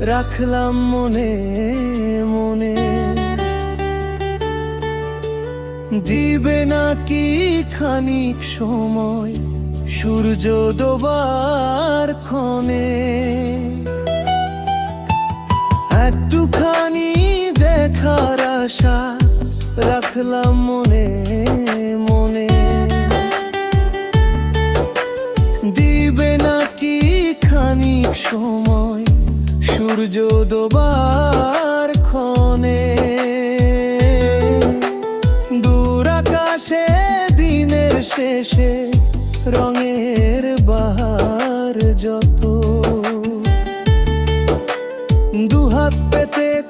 রাখলাম মনে মনে। দিবে নাকি খানিক সময় সূর্য ডোবার ক্ষণে? একটুখানি দেখার আশা রাখলাম মনে মনে। দিবে খানিক সময় সূর্য ডোবার ক্ষণে। দূর আকাশে দিনের শেষে রঙের বাহার যত। দুহাত পেতে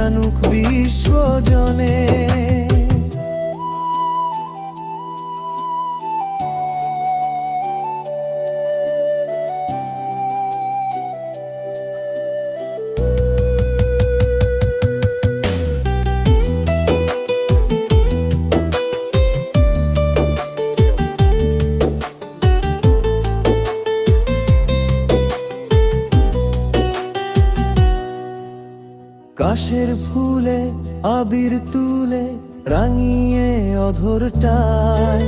জানুক বিশ্বজনে কাশের ফুলে, আবির তুলে রাঙিয়ে অধরটায়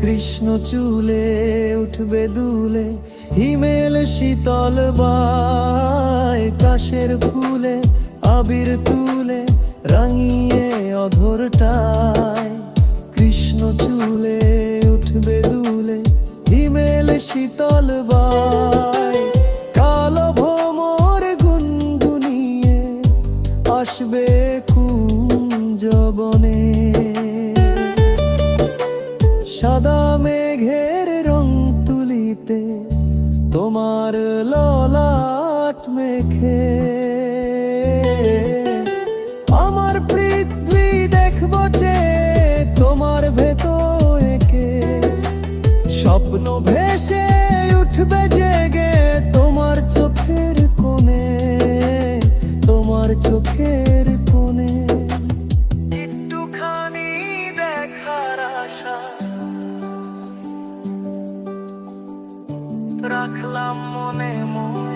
কৃষ্ণ চুলে উঠবে দুলে, হিমেল শীতল বায়। কাশের ফুলে, আবির তুলে রাঙিয়ে অধরটায় কৃষ্ণ চুলে উঠবে দুলে, হিমেল শীতল বায়। সাদা মেঘের রং তুলিতে তোমার ললাট মেখে। আমার পৃথিবী দেখব যে তোমার ভেতর একে। স্বপ্ন ভেসে রাখলাম মনে মনে।